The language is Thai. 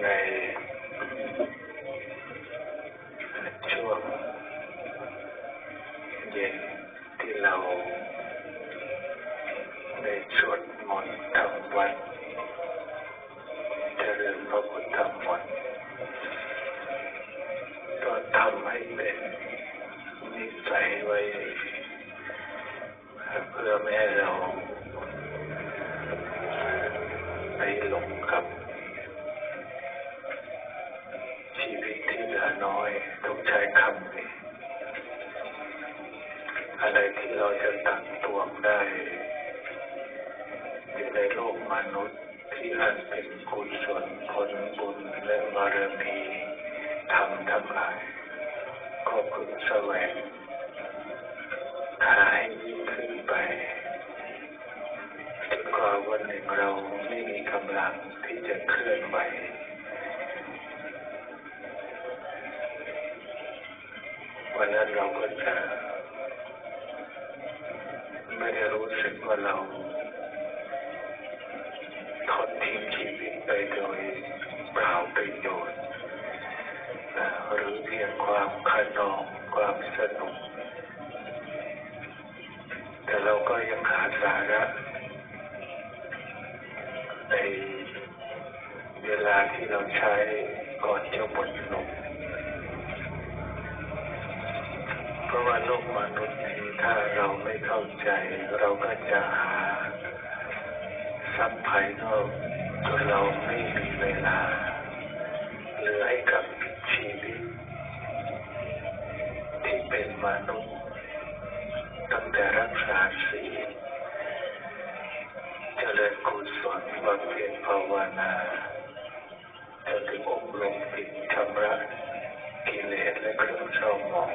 ในช่วงเย็นที่เราได้สวดมนต์ทำวัดเจริญพระพุทธมนต์ก็ทำให้เป็นนิสัยไว้ เพื่อไม่ให้เราไปหลงกับ น้อยต้องใช้คำนี้ อะไรที่เราจะตักตวงได้อยู่ในโลกมนุษย์ที่อันเป็นกุศลผลบุญและบารมีธรรมทั้งหลายก็พึงแสวงหาให้ยิ่งขึ้นไปจนกว่าวันหนึ่งเราไม่มีกำลังที่จะเคลื่อนไหว วันนั้นเราก็จะไม่ได้รู้สึกว่าเราทอดทิ้งชีวิตไปโดยเปล่าประโยชน์หรือเพียงความขนองความสนุก แต่เราก็ยังหาสาระในเวลาที่เราใช้ก่อนจะหมดลม เพ ราะว่าโลกมนุษย์นี้ถ้าเราไม่เข้าใจ เราก็จะหาทรัพย์ภายนอกจนเราไม่มีเวลาเหลือให้กับชีวิตที่เป็นมนุษย์ตั้งแต่รักษาศีลเจริญกุศลบำเพ็ญภาวนาจนถึงอบรมปิดชำระกิเลสและเครื่องเศร้าหมอง